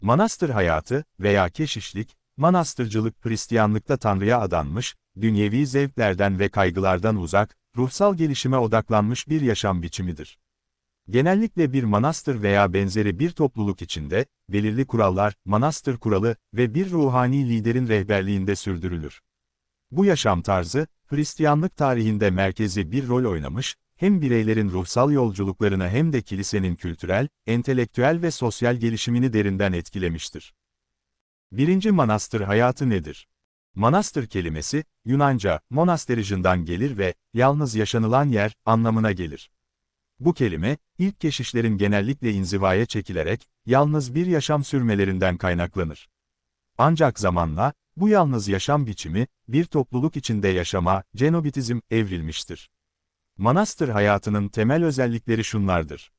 Manastır hayatı veya keşişlik, manastırcılık Hristiyanlıkta Tanrı'ya adanmış, dünyevi zevklerden ve kaygılardan uzak, ruhsal gelişime odaklanmış bir yaşam biçimidir. Genellikle bir manastır veya benzeri bir topluluk içinde, belirli kurallar, manastır kuralı ve bir ruhani liderin rehberliğinde sürdürülür. Bu yaşam tarzı, Hristiyanlık tarihinde merkezi bir rol oynamış, hem bireylerin ruhsal yolculuklarını hem de kilisenin kültürel, entelektüel ve sosyal gelişimini derinden etkilemiştir. Birinci manastır hayatı nedir? Manastır kelimesi, Yunanca, monasterijından gelir ve, yalnız yaşanılan yer, anlamına gelir. Bu kelime, ilk keşişlerin genellikle inzivaya çekilerek, yalnız bir yaşam sürmelerinden kaynaklanır. Ancak zamanla, bu yalnız yaşam biçimi, bir topluluk içinde yaşama, cenobitizm, evrilmiştir. Manastır hayatının temel özellikleri şunlardır.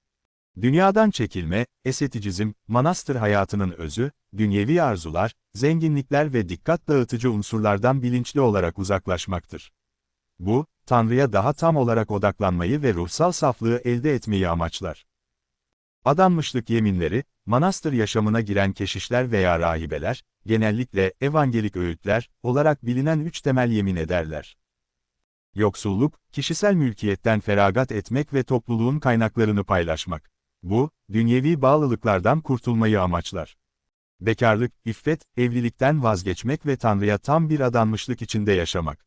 Dünyadan çekilme, eseticizm, manastır hayatının özü, dünyevi arzular, zenginlikler ve dikkat dağıtıcı unsurlardan bilinçli olarak uzaklaşmaktır. Bu, Tanrı'ya daha tam olarak odaklanmayı ve ruhsal saflığı elde etmeyi amaçlar. Adanmışlık yeminleri, manastır yaşamına giren keşişler veya rahibeler, genellikle evangelik öğütler olarak bilinen üç temel yemin ederler. Yoksulluk, kişisel mülkiyetten feragat etmek ve topluluğun kaynaklarını paylaşmak. Bu, dünyevi bağlılıklardan kurtulmayı amaçlar. Bekarlık, iffet, evlilikten vazgeçmek ve Tanrı'ya tam bir adanmışlık içinde yaşamak.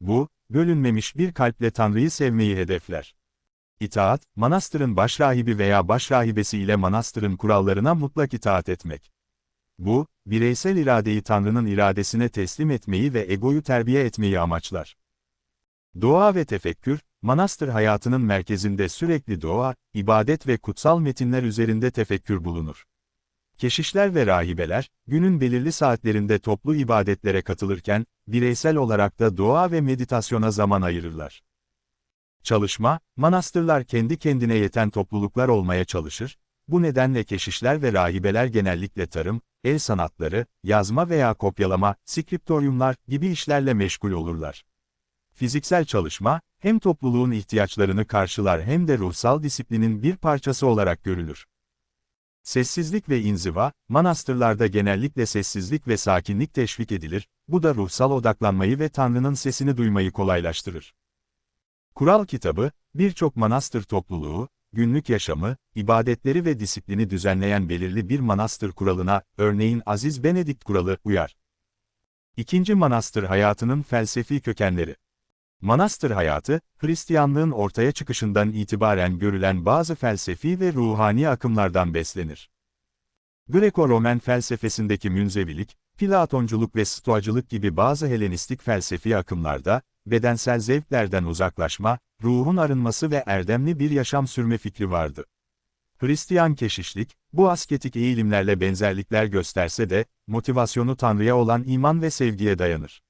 Bu, bölünmemiş bir kalple Tanrı'yı sevmeyi hedefler. İtaat, manastırın başrahibi veya başrahibesi ile manastırın kurallarına mutlak itaat etmek. Bu, bireysel iradeyi Tanrı'nın iradesine teslim etmeyi ve egoyu terbiye etmeyi amaçlar. Dua ve tefekkür, manastır hayatının merkezinde sürekli dua, ibadet ve kutsal metinler üzerinde tefekkür bulunur. Keşişler ve rahibeler, günün belirli saatlerinde toplu ibadetlere katılırken, bireysel olarak da dua ve meditasyona zaman ayırırlar. Çalışma, manastırlar kendi kendine yeten topluluklar olmaya çalışır, bu nedenle keşişler ve rahibeler genellikle tarım, el sanatları, yazma veya kopyalama, skriptoryumlar gibi işlerle meşgul olurlar. Fiziksel çalışma, hem topluluğun ihtiyaçlarını karşılar hem de ruhsal disiplinin bir parçası olarak görülür. Sessizlik ve inziva, manastırlarda genellikle sessizlik ve sakinlik teşvik edilir, bu da ruhsal odaklanmayı ve Tanrı'nın sesini duymayı kolaylaştırır. Kural kitabı, birçok manastır topluluğu, günlük yaşamı, ibadetleri ve disiplini düzenleyen belirli bir manastır kuralına, örneğin Aziz Benedikt kuralı, uyar. İkinci manastır hayatının felsefi kökenleri Manastır hayatı, Hristiyanlığın ortaya çıkışından itibaren görülen bazı felsefi ve ruhani akımlardan beslenir. Greko-Romen felsefesindeki münzevilik, Platonculuk ve Stoacılık gibi bazı Helenistik felsefi akımlarda, bedensel zevklerden uzaklaşma, ruhun arınması ve erdemli bir yaşam sürme fikri vardı. Hristiyan keşişlik, bu asketik eğilimlerle benzerlikler gösterse de, motivasyonu Tanrı'ya olan iman ve sevgiye dayanır.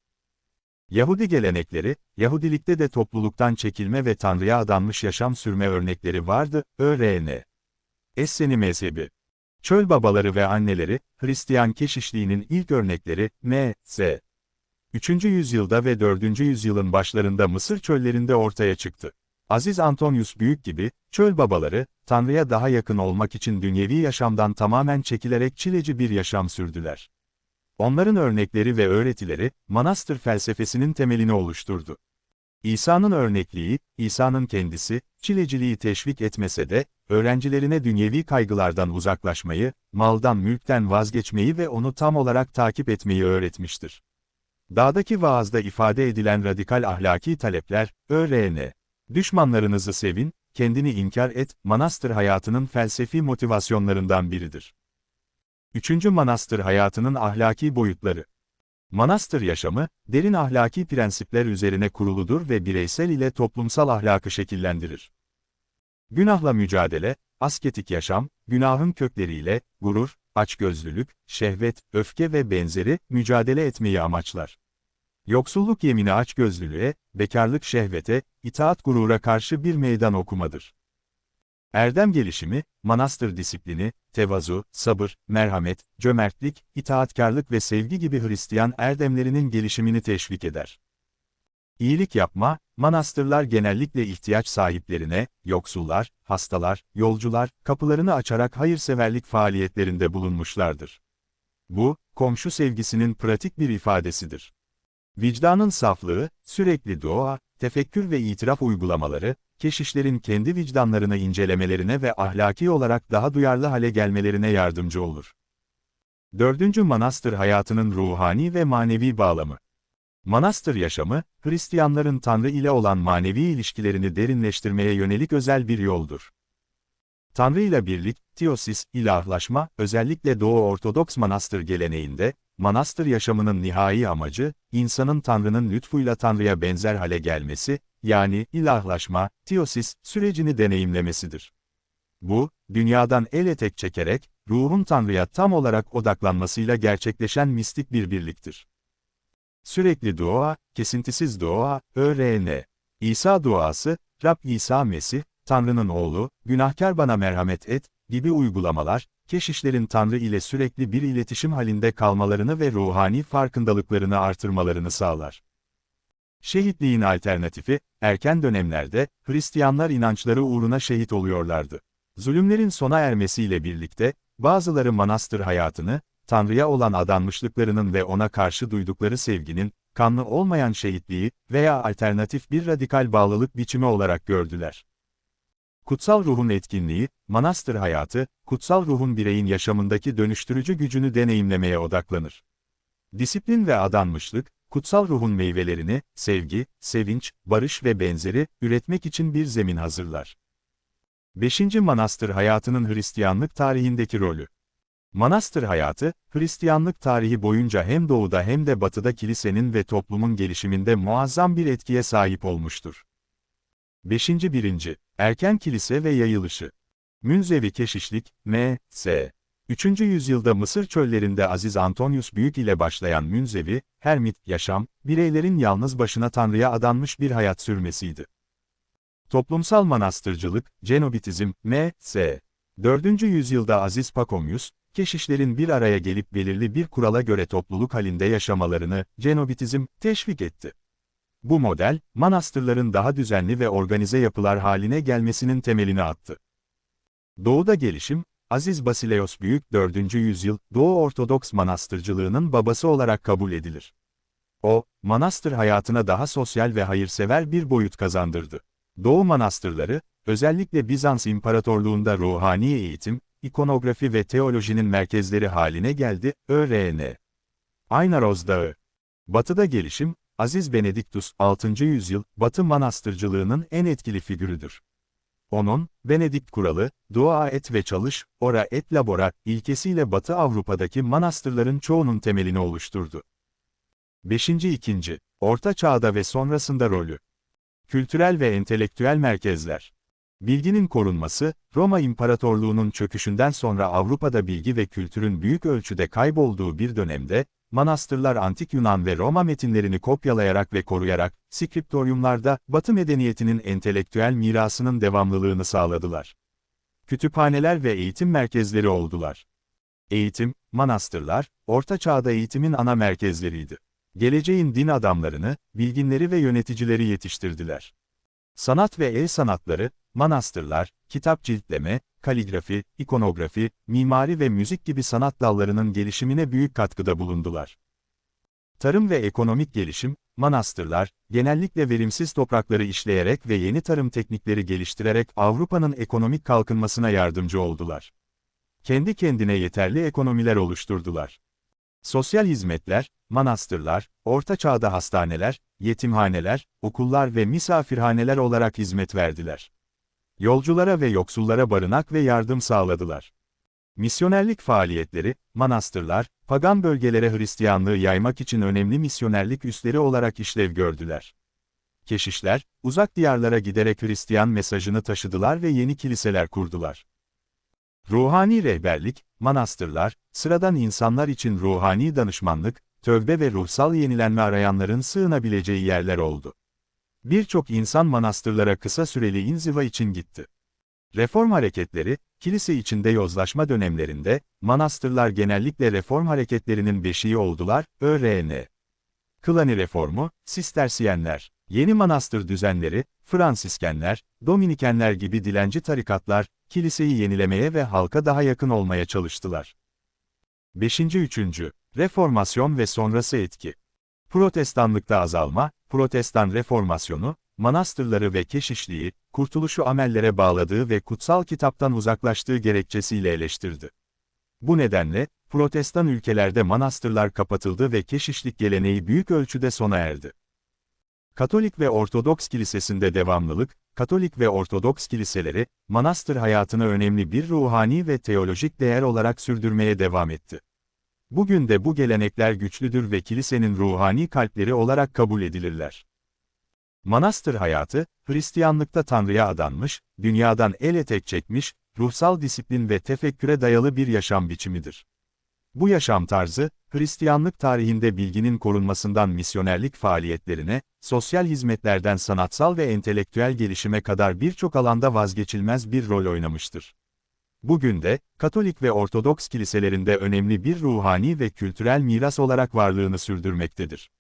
Yahudi gelenekleri, Yahudilikte de topluluktan çekilme ve Tanrı'ya adanmış yaşam sürme örnekleri vardı, ÖRN. Esseni mezhebi. Çöl babaları ve anneleri, Hristiyan keşişliğinin ilk örnekleri, M.S. 3. yüzyılda ve 4. yüzyılın başlarında Mısır çöllerinde ortaya çıktı. Aziz Antonius Büyük gibi, çöl babaları, Tanrı'ya daha yakın olmak için dünyevi yaşamdan tamamen çekilerek çileci bir yaşam sürdüler. Onların örnekleri ve öğretileri, manastır felsefesinin temelini oluşturdu. İsa'nın örnekliği, İsa'nın kendisi, çileciliği teşvik etmese de, öğrencilerine dünyevi kaygılardan uzaklaşmayı, maldan mülkten vazgeçmeyi ve onu tam olarak takip etmeyi öğretmiştir. Dağdaki vaazda ifade edilen radikal ahlaki talepler, ÖRN. Düşmanlarınızı sevin, kendini inkar et, manastır hayatının felsefi motivasyonlarından biridir. Üçüncü manastır hayatının ahlaki boyutları. Manastır yaşamı, derin ahlaki prensipler üzerine kuruludur ve bireysel ile toplumsal ahlakı şekillendirir. Günahla mücadele, asketik yaşam, günahın kökleriyle, gurur, açgözlülük, şehvet, öfke ve benzeri mücadele etmeyi amaçlar. Yoksulluk yemini açgözlülüğe, bekarlık şehvete, itaat gurura karşı bir meydan okumadır. Erdem gelişimi, manastır disiplini, tevazu, sabır, merhamet, cömertlik, itaatkarlık ve sevgi gibi Hristiyan erdemlerinin gelişimini teşvik eder. İyilik yapma, manastırlar genellikle ihtiyaç sahiplerine, yoksullar, hastalar, yolcular, kapılarını açarak hayırseverlik faaliyetlerinde bulunmuşlardır. Bu, komşu sevgisinin pratik bir ifadesidir. Vicdanın saflığı, sürekli dua, tefekkür ve itiraf uygulamaları, keşişlerin kendi vicdanlarını incelemelerine ve ahlaki olarak daha duyarlı hale gelmelerine yardımcı olur. Dördüncü manastır hayatının ruhani ve manevi bağlamı. Manastır yaşamı, Hristiyanların Tanrı ile olan manevi ilişkilerini derinleştirmeye yönelik özel bir yoldur. Tanrı ile birlik, teosis, ilahlaşma, özellikle Doğu Ortodoks manastır geleneğinde, manastır yaşamının nihai amacı, insanın Tanrı'nın lütfuyla Tanrı'ya benzer hale gelmesi, yani ilahlaşma, teosis sürecini deneyimlemesidir. Bu, dünyadan el etek çekerek, ruhun Tanrı'ya tam olarak odaklanmasıyla gerçekleşen mistik bir birliktir. Sürekli dua, kesintisiz dua, ÖRN. İsa duası, Rab İsa Mesih, Tanrı'nın oğlu, günahkar bana merhamet et, gibi uygulamalar, keşişlerin Tanrı ile sürekli bir iletişim halinde kalmalarını ve ruhani farkındalıklarını artırmalarını sağlar. Şehitliğin alternatifi, erken dönemlerde, Hristiyanlar inançları uğruna şehit oluyorlardı. Zulümlerin sona ermesiyle birlikte, bazıları manastır hayatını, Tanrı'ya olan adanmışlıklarının ve ona karşı duydukları sevginin, kanlı olmayan şehitliği veya alternatif bir radikal bağlılık biçimi olarak gördüler. Kutsal ruhun etkinliği, manastır hayatı, kutsal ruhun bireyin yaşamındaki dönüştürücü gücünü deneyimlemeye odaklanır. Disiplin ve adanmışlık, kutsal ruhun meyvelerini, sevgi, sevinç, barış ve benzeri, üretmek için bir zemin hazırlar. 5. Manastır hayatının Hristiyanlık tarihindeki rolü Manastır hayatı, Hristiyanlık tarihi boyunca hem doğuda hem de batıda kilisenin ve toplumun gelişiminde muazzam bir etkiye sahip olmuştur. 5. 1. Erken kilise ve yayılışı. Münzevi keşişlik, M.S. 3. yüzyılda Mısır çöllerinde Aziz Antonius Büyük ile başlayan münzevi, hermit, yaşam, bireylerin yalnız başına Tanrı'ya adanmış bir hayat sürmesiydi. Toplumsal manastırcılık, Cenobitizm, M.S. 4. yüzyılda Aziz Pakomius, keşişlerin bir araya gelip belirli bir kurala göre topluluk halinde yaşamalarını, Cenobitizm, teşvik etti. Bu model, manastırların daha düzenli ve organize yapılar haline gelmesinin temelini attı. Doğuda gelişim, Aziz Basileos Büyük 4. yüzyıl, Doğu Ortodoks manastırcılığının babası olarak kabul edilir. O, manastır hayatına daha sosyal ve hayırsever bir boyut kazandırdı. Doğu manastırları, özellikle Bizans İmparatorluğunda ruhani eğitim, ikonografi ve teolojinin merkezleri haline geldi, ÖRN. Aynaroz Dağı. Batıda gelişim, Aziz Benediktus 6. yüzyıl, Batı manastırcılığının en etkili figürüdür. Onun, Benedikt kuralı, dua et ve çalış, ora et labora, ilkesiyle Batı Avrupa'daki manastırların çoğunun temelini oluşturdu. 5. 2. Orta Çağda ve sonrasında rolü. Kültürel ve entelektüel merkezler. Bilginin korunması, Roma İmparatorluğu'nun çöküşünden sonra Avrupa'da bilgi ve kültürün büyük ölçüde kaybolduğu bir dönemde, manastırlar antik Yunan ve Roma metinlerini kopyalayarak ve koruyarak, skriptoryumlarda, Batı medeniyetinin entelektüel mirasının devamlılığını sağladılar. Kütüphaneler ve eğitim merkezleri oldular. Eğitim, manastırlar, Orta Çağ'da eğitimin ana merkezleriydi. Geleceğin din adamlarını, bilginleri ve yöneticileri yetiştirdiler. Sanat ve el sanatları, manastırlar, kitap ciltleme, kaligrafi, ikonografi, mimari ve müzik gibi sanat dallarının gelişimine büyük katkıda bulundular. Tarım ve ekonomik gelişim, manastırlar, genellikle verimsiz toprakları işleyerek ve yeni tarım teknikleri geliştirerek Avrupa'nın ekonomik kalkınmasına yardımcı oldular. Kendi kendine yeterli ekonomiler oluşturdular. Sosyal hizmetler, manastırlar, orta çağda hastaneler, yetimhaneler, okullar ve misafirhaneler olarak hizmet verdiler. Yolculara ve yoksullara barınak ve yardım sağladılar. Misyonerlik faaliyetleri, manastırlar, pagan bölgelere Hristiyanlığı yaymak için önemli misyonerlik üsleri olarak işlev gördüler. Keşişler, uzak diyarlara giderek Hristiyan mesajını taşıdılar ve yeni kiliseler kurdular. Ruhani rehberlik, manastırlar, sıradan insanlar için ruhani danışmanlık, tövbe ve ruhsal yenilenme arayanların sığınabileceği yerler oldu. Birçok insan manastırlara kısa süreli inziva için gitti. Reform hareketleri, kilise içinde yozlaşma dönemlerinde, manastırlar genellikle reform hareketlerinin beşiği oldular, ÖRN. Klani reformu, Sistersiyenler. Yeni manastır düzenleri, Fransiskenler, Dominikenler gibi dilenci tarikatlar, kiliseyi yenilemeye ve halka daha yakın olmaya çalıştılar. 5. 3. Reformasyon ve sonrası etki. Protestanlıkta azalma, Protestan reformasyonu, manastırları ve keşişliği, kurtuluşu amellere bağladığı ve kutsal kitaptan uzaklaştığı gerekçesiyle eleştirdi. Bu nedenle, Protestan ülkelerde manastırlar kapatıldı ve keşişlik geleneği büyük ölçüde sona erdi. Katolik ve Ortodoks kilisesinde devamlılık, Katolik ve Ortodoks kiliseleri, manastır hayatını önemli bir ruhani ve teolojik değer olarak sürdürmeye devam etti. Bugün de bu gelenekler güçlüdür ve kilisenin ruhani kalpleri olarak kabul edilirler. Manastır hayatı, Hristiyanlıkta Tanrı'ya adanmış, dünyadan el etek çekmiş, ruhsal disiplin ve tefekküre dayalı bir yaşam biçimidir. Bu yaşam tarzı, Hristiyanlık tarihinde bilginin korunmasından misyonerlik faaliyetlerine, sosyal hizmetlerden sanatsal ve entelektüel gelişime kadar birçok alanda vazgeçilmez bir rol oynamıştır. Bugün de, Katolik ve Ortodoks kiliselerinde önemli bir ruhani ve kültürel miras olarak varlığını sürdürmektedir.